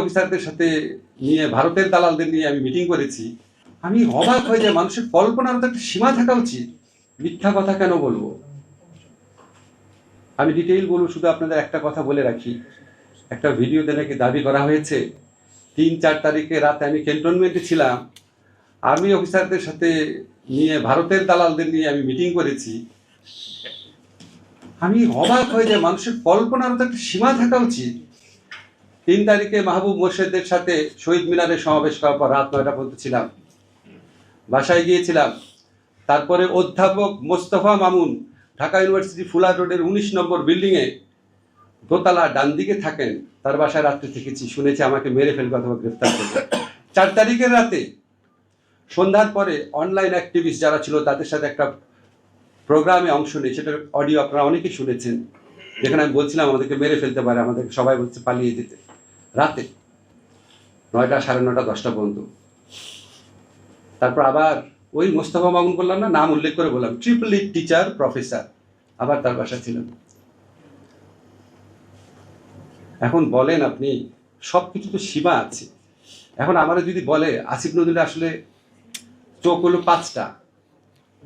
অফিসারদের সাথে নিয়ে ভারতের দালালদের নিয়ে আমি মিটিং করেছি। আমি অবাক হয়ে যায় মানুষের কল্পনার তো একটা সীমা থাকা উচিত। মিথ্যা কথা কেন বলব? আমি ডিটেইল বলব, শুধু আপনাদের একটা কথা বলে রাখি। একটা ভিডিওতে নাকি দাবি করা হয়েছে, তিন চার তারিখে রাতে আমি ক্যান্টনমেন্টে ছিলাম। আর্মি অফিসারদের সাথে নিয়ে ভারতের দালালদের নিয়ে আমি মিটিং করেছি। আমি অবাক হয়ে যায় মানুষের কল্পনার তো একটা সীমা থাকা উচিত। তিন তারিখে মাহবুব মোর্শেদের সাথে শহীদ মিনারে সমাবেশ করার পর রাত নয়টা পর্যন্ত ছিলাম। বাসায় গিয়েছিলাম। তারপরে অধ্যাপক মোস্তফা মামুন ঢাকা ইউনিভার্সিটি ফুলা রোডের উনিশ নম্বর বিল্ডিংয়ে দোতলা ডান দিকে থাকেন। তার বাসায় রাত্রে থেকেছি, শুনেছি আমাকে মেরে ফেলবে অথবা গ্রেফতার করবে। চার তারিখের রাতে সন্ধ্যার পরে অনলাইন অ্যাক্টিভিস্ট যারা ছিল তাদের সাথে একটা প্রোগ্রামে অংশ নিই। সেটার অডিও আপনারা অনেকেই শুনেছেন। যেখানে আমি বলছিলাম আমাদেরকে মেরে ফেলতে পারে, আমাদেরকে সবাই বলছে পালিয়ে যেতে। রাতে। নয়টা সাড়ে নটা দশটা পর্যন্ত। তারপর আবার ওই মোস্তফা মামুন বললাম না, নাম উল্লেখ করে বললাম ট্রিপল ই টিচার প্রফেসর আবার তার বাসা ছিলেন। এখন বলেন আপনি সব কিছু তো সীমা আছে। এখন আমরা যদি বলে, আসিফ নজরুল আসলে চোখ হলো পাঁচটা।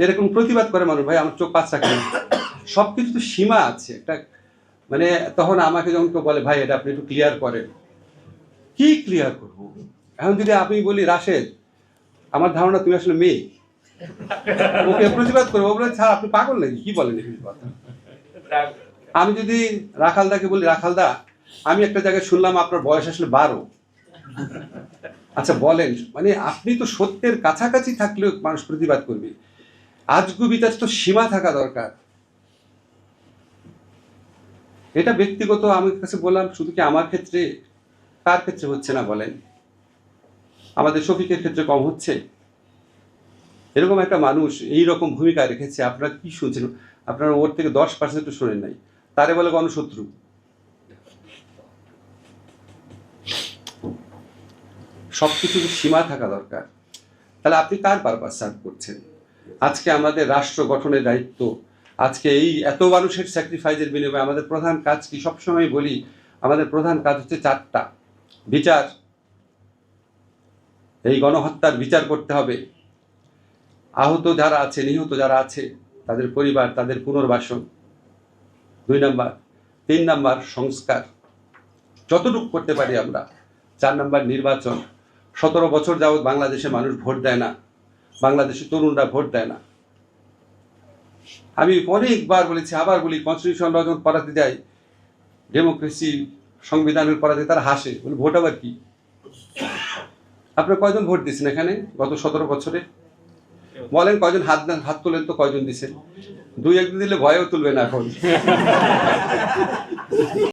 এরকম প্রতিবাদ করে মানুষ, ভাই, আমার চোখ পাঁচটা কেন? সব কিছু তো সীমা আছে। একটা মানে তখন আমাকে যখন কেউ বলে, ভাই, এটা আপনি একটু ক্লিয়ার করেন। কি ক্লিয়ার করব? এখন যদি আমি বলি, রাশেদ, আমার ধারণা তুমি আসলে মেয়ে। ওকে প্রতিবাদ করব। বলে স্যার আপনি পাগল নাকি? কি বলেন কথা? আমি যদি রাখালদাকে বলি, রাখালদা, আমি একটা জায়গায় শুনলাম আপনার বয়স আসলে বারো। আচ্ছা বলেন মানে আপনি তো সত্যের কাছাকাছি থাকলেও মানুষ প্রতিবাদ করবে। আজগুবিতার তো সীমা থাকা দরকার। এটা ব্যক্তিগত আমার কাছে বললাম, শুধু কি আমার ক্ষেত্রে কার ক্ষেত্রে হচ্ছে না বলেন? আমাদের শফিকের ক্ষেত্রে কম হচ্ছে? এরকম একটা মানুষ এই রকম ভূমিকা রেখেছে, আপনারা কি শুনছেন? আপনারা ওর থেকে দশ পার্সেন্ট শোনেন নাই। তারে বলে গণশত্রু। সব কিছুর সীমা থাকা দরকার। তাহলে আপনি কার পারপাস সার্ভ করছেন? আজকে আমাদের রাষ্ট্র গঠনের দায়িত্ব। আজকে এই এত মানুষের স্যাক্রিফাইসের বিনিময়ে আমাদের প্রধান কাজ কি? সবসময় বলি, আমাদের প্রধান কাজ হচ্ছে চারটা। বিচার। এই গণহত্যার বিচার করতে হবে। আহত যারা আছে, নিহত যারা আছে, তাদের পরিবার, তাদের পুনর্বাসন। দুই নাম্বার। তিন নাম্বার সংস্কার। যতটুকু করতে পারি আমরা। চার নাম্বার নির্বাচন। সতেরো বছর যাবৎ বাংলাদেশে মানুষ ভোট দেয় না। বাংলাদেশের তরুণরা ভোট দেয় না। আমি অনেকবার বলেছি, আবার বলি কনস্টিটিউশন যখন পড়াতে যাই। ডেমোক্রেসি সংবিধানের পরাজয় তারা হাসে, বলে ভোট আবার কি? আপনার কয়জন ভোট দিচ্ছেন এখানে গত সতেরো বছরে? বলেন কয়জন হাত হাত তোলেন তো কয়জন দিছেন দুই একদিন দিলে ভয়ও তুলবে না এখন।